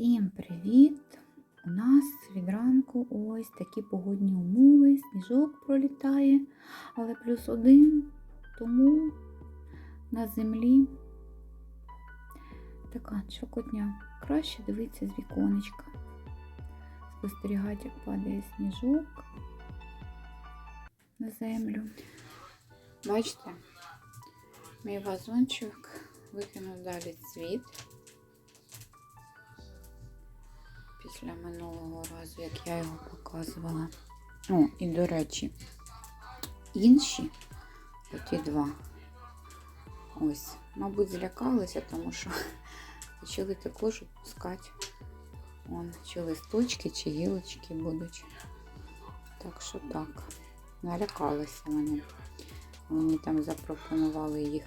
Всім привіт! У нас від ранку ось такі погодні умови, сніжок пролітає, але плюс один, тому на землі така чокотня. Краще дивитися з віконечка, спостерігати, як падає сніжок на землю. Бачите, мій вазончик викинув далі цвіт. Після минулого разу, як я його показувала. О, і до речі, інші, оті два. Ось, мабуть, злякалися, тому що почали також пускати Вон, чи листочки, чи гілочки будуть. Так що так, налякалися вони. Мені там запропонували їх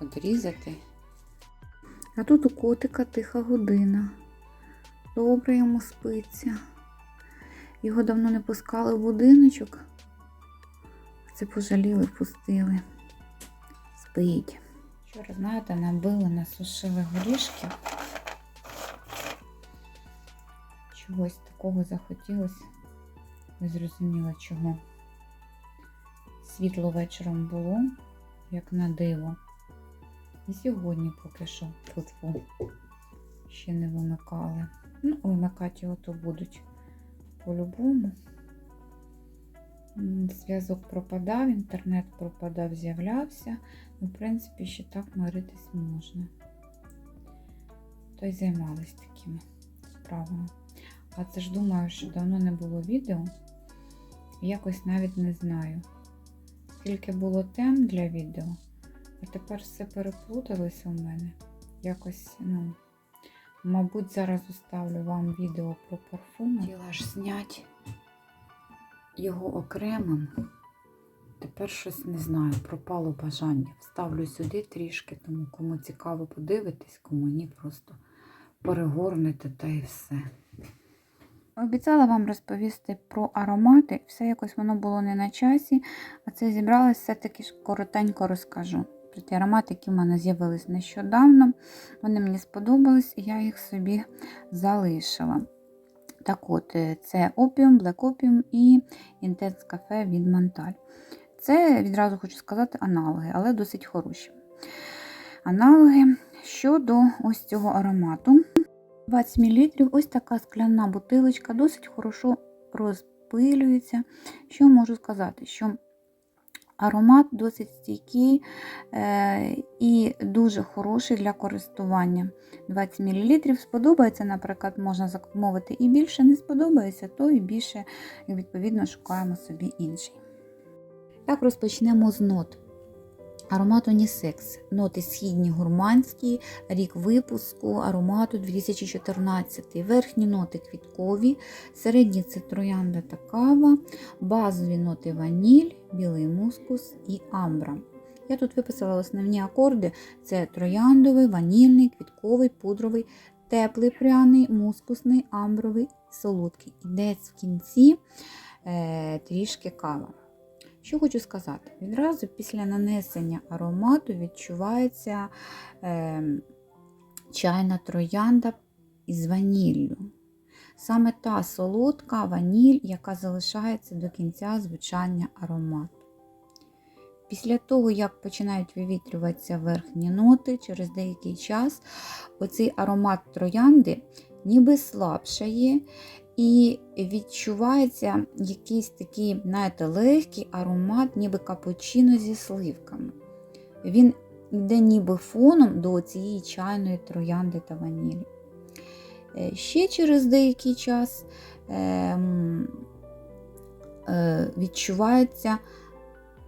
одрізати. А тут у котика тиха година. Добре йому спиться. Його давно не пускали в будиночок. Це пожаліли, впустили. Спить. Вчора, знаєте, набили, насушили горішки. Чогось такого захотілося. Не зрозуміла чого. Світло вечором було, як на диво. І сьогодні поки що тут ще не вимикали. Ну, вимикати його то будуть по-любому. Зв'язок пропадав, інтернет пропадав, з'являвся. Ну, в принципі, ще так миритись можна. То й займались такими справами. А це ж думаю, що давно не було відео. Якось навіть не знаю. Скільки було тем для відео, а тепер все переплуталося у мене. Якось, ну. Мабуть, зараз оставлю вам відео про парфуми. Хотіла ж зняти його окремим. Тепер щось не знаю, пропало бажання. Вставлю сюди трішки, тому кому цікаво подивитись, кому ні, просто перегорнете та і все. Обіцяла вам розповісти про аромати. Все якось воно було не на часі, а це зібралась все-таки коротенько розкажу. Ті аромати, які в мене з'явились нещодавно. Вони мені сподобались, і я їх собі залишила. Так от, е, це Opium, Black Opium і Intense Cafe від Монталь. Це, відразу хочу сказати, аналоги, але досить хороші. Аналоги щодо ось цього аромату. 20 мл, ось така скляна бутилочка, досить хорошо розпилюється. Що можу сказати? Що Аромат досить стійкий е, і дуже хороший для користування. 20 мл. Сподобається, наприклад, можна замовити і більше, не сподобається, то і більше, відповідно, шукаємо собі інший. Так, розпочнемо з нот. Аромат Унісекс. Ноти східні гурманські, рік випуску, аромату 2014. Верхні ноти квіткові, середні це троянда та кава, базові ноти ваніль, білий мускус і амбра. Я тут виписала основні акорди: це трояндовий, ванільний, квітковий, пудровий, теплий пряний, мускусний, амбровий, солодкий. І десь в кінці е, трішки кава. Що хочу сказати, відразу після нанесення аромату відчувається е, чайна троянда із ваніллю. Саме та солодка ваніль, яка залишається до кінця звучання аромату. Після того, як починають вивітрюватися верхні ноти, через деякий час оцей аромат троянди ніби слабшає, і відчувається якийсь такий, знаєте, легкий аромат, ніби капучино зі сливками. Він йде ніби фоном до цієї чайної троянди та ванілі. Е, ще через деякий час е, е, відчуваються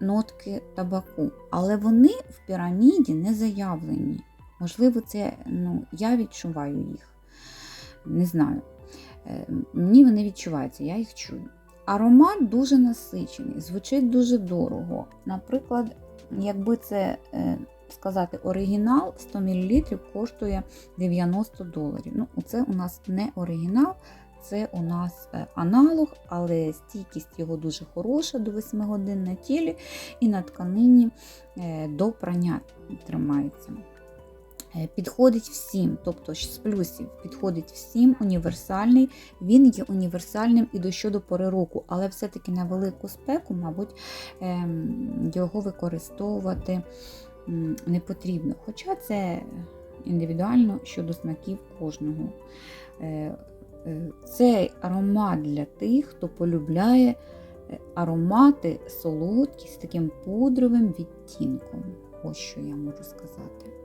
нотки табаку, але вони в піраміді не заявлені. Можливо, це ну, я відчуваю їх. Не знаю. Е, мені вони відчуваються, я їх чую. Аромат дуже насичений, звучить дуже дорого. Наприклад, якби це е, сказати оригінал, 100 мл коштує 90 доларів. Ну, Це у нас не оригінал, це у нас е, аналог, але стійкість його дуже хороша, до 8 годин на тілі і на тканині до прання тримається. Е, Підходить всім, тобто з плюсів підходить всім, універсальний. Він є універсальним і до щодо пори року, але все-таки на велику спеку, мабуть, ем, його використовувати не потрібно. Хоча це індивідуально щодо смаків кожного. Е, е, Цей аромат для тих, хто полюбляє аромати солодкі з таким пудровим відтінком. Ось що я можу сказати.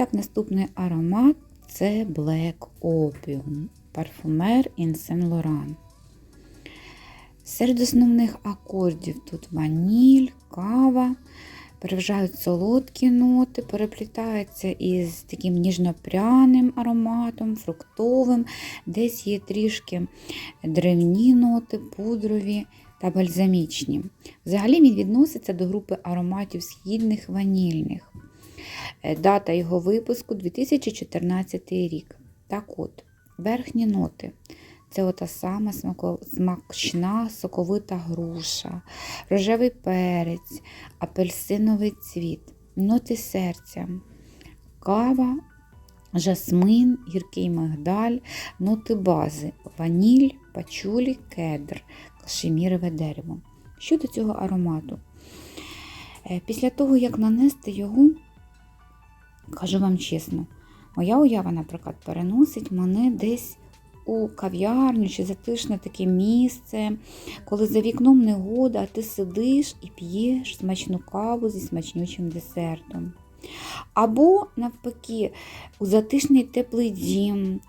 Так, наступний аромат це Black Opium, парфумер in Saint Laurent. Серед основних акордів тут ваніль, кава, переважають солодкі ноти, переплітаються із таким ніжно-пряним ароматом, фруктовим, десь є трішки древні ноти, пудрові та бальзамічні. Взагалі він відноситься до групи ароматів східних ванільних. Е, Дата його випуску 2014 рік. Так от, верхні ноти. Це ота сама смачна соковита груша, рожевий перець, апельсиновий цвіт, ноти серця, кава, жасмин, гіркий мигдаль, ноти бази, ваніль, пачулі, кедр, кашемірове дерево. Щодо цього аромату, Е, після того, як нанести його, кажу вам чесно, моя уява, наприклад, переносить мене десь у кав'ярню чи затишне таке місце, коли за вікном негода, а ти сидиш і п'єш смачну каву зі смачнючим десертом. Або, навпаки, у затишний теплий дім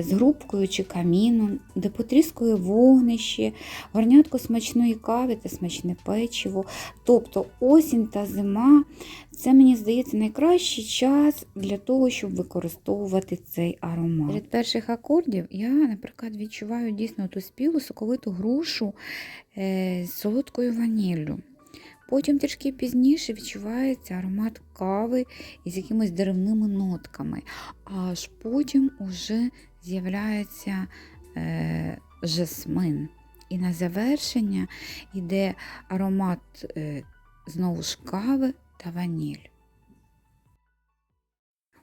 з грубкою чи каміном, де потріскує вогнище, горнятко смачної кави та смачне печиво. Тобто осінь та зима це, мені здається, найкращий час для того, щоб використовувати цей аромат. Серед перших акордів я, наприклад, відчуваю дійсно ту спілу соковиту грушу е, з солодкою ваніллю. Потім трішки пізніше відчувається аромат кави із якимись деревними нотками. Аж потім уже з'являється е, жасмин. І на завершення йде аромат е, знову ж кави та ваніль.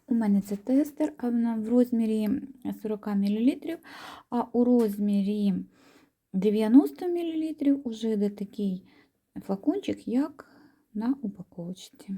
У мене це тестер, а в розмірі 40 мл, а у розмірі 90 мл уже йде такий флакончик, як на упаковочці.